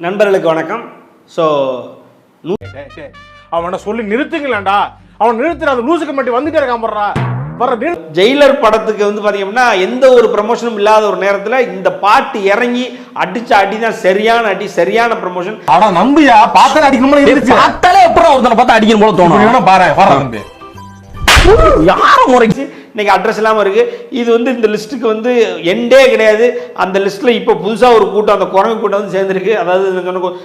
நண்பர்களுக்கு வணக்கம். ஸோ அவனை சொல்லி நிறுத்துங்களேன்டா. அவன் நிறுத்துற அந்த லூசுக்கு மட்டும் வந்துட்டே இருக்கான் போடுறா. வர ஜெயிலர் படத்துக்கு வந்து பார்த்தீங்கன்னா எந்த ஒரு ப்ரமோஷனும் இல்லாத ஒரு நேரத்தில் இந்த பாட்டு இறங்கி அடிச்ச அடி தான் சரியான அடி சரியான ப்ரமோஷன் அட நம்பியா? பார்த்தா அடிக்கணும் இருந்துச்சு பார்த்தாலே எப்பறம் ஒருத்தனை பார்த்தா அடிக்கணும் போல தோணும். பாரு வர நம்பி. யார இன்னைக்கு அட்ரஸ் இல்லாமல் இருக்கு. இது வந்து இந்த லிஸ்ட்டுக்கு வந்து எண்டே கிடையாது. அந்த லிஸ்ட்டில் இப்போ புதுசாக ஒரு கூட்டம் அந்த குரங்கு கூட்டம் வந்து சேர்ந்துருக்கு. அதாவது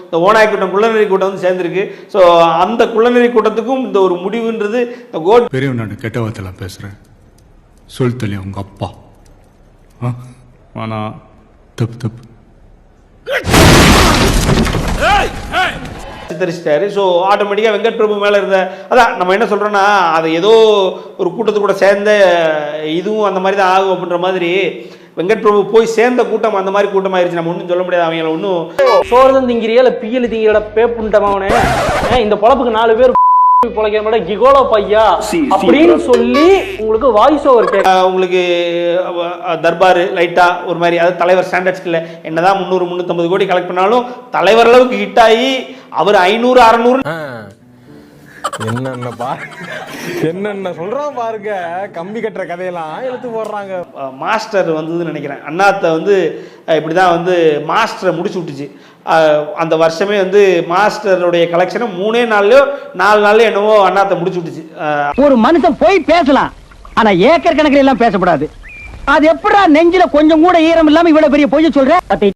இந்த ஓனாய் கூட்டம் குள்ளநெறி கூட்டம் வந்து சேர்ந்துருக்கு. ஸோ அந்த குள்ளநெறி கூட்டத்துக்கும் இந்த ஒரு முடிவுன்றது இந்த கோட் பெரியவன் நான் கெட்ட வார்த்தைலாம் பேசுகிறேன் சொல் தள்ளி உங்க அப்பா. ஆ? ஆனா தப்பு தப்பு. சித்தரிச்சிட்டாரு. ஸோ ஆட்டோமேட்டிக்காக வெங்கட் பிரபு மேலே இருந்த அதான் நம்ம என்ன சொல்கிறோன்னா அது ஏதோ ஒரு கூட்டத்து கூட சேர்ந்த இதுவும் அந்த மாதிரி தான் ஆகும் அப்படின்ற மாதிரி வெங்கட் பிரபு போய் சேர்ந்த கூட்டம் அந்த மாதிரி கூட்டம் ஆயிருச்சு. நம்ம ஒன்றும் சொல்ல முடியாது அவங்கள ஒன்றும் சோறுதான் திங்கிறியா இல்லை பியல் திங்கிறோட பேப்புண்டமாவனே? இந்த பொழப்புக்கு நாலு பேர் பொழைக்கிற மாதிரி கிகோலோ பையா? அப்படின்னு சொல்லி உங்களுக்கு வாய்ஸ் ஓவர் உங்களுக்கு தர்பார் லைட்டாக ஒரு மாதிரி அதாவது தலைவர் ஸ்டாண்டர்ட்ஸ்க்கு இல்லை என்னதான் முந்நூறு முந்நூற்றம்பது கோடி கலெக்ட் பண்ணாலும் தலைவர் அளவுக்கு ஹிட் ஆகி அவர் ஐநூறு அறநூறு என்னென்ன பாரு என்னென்ன சொல்றான் பாருங்க. கம்பி கட்டுற கதையெல்லாம் இழுத்து போடுறாங்க. மாஸ்டர் வந்ததுன்னு நினைக்கிறேன். அண்ணாத்தை வந்து இப்படி தான் வந்து மாஸ்டரை முடிச்சு விட்டுச்சு. அந்த வருஷமே வந்து மாஸ்டருடைய கலெக்ஷனை மூணே நாள்லயோ நாலு நாள்லயோ என்னவோ அண்ணாத்தை முடிச்சு விட்டுச்சு. ஒரு மனுஷன் போய் பேசலாம். ஆனா ஏக்கர் கணக்கில் எல்லாம் பேசக்கூடாது. அது எப்படா நெஞ்சில கொஞ்சம் கூட ஈரம் இல்லாம இவ்வளவு பெரிய பொய்ய சொல்ற?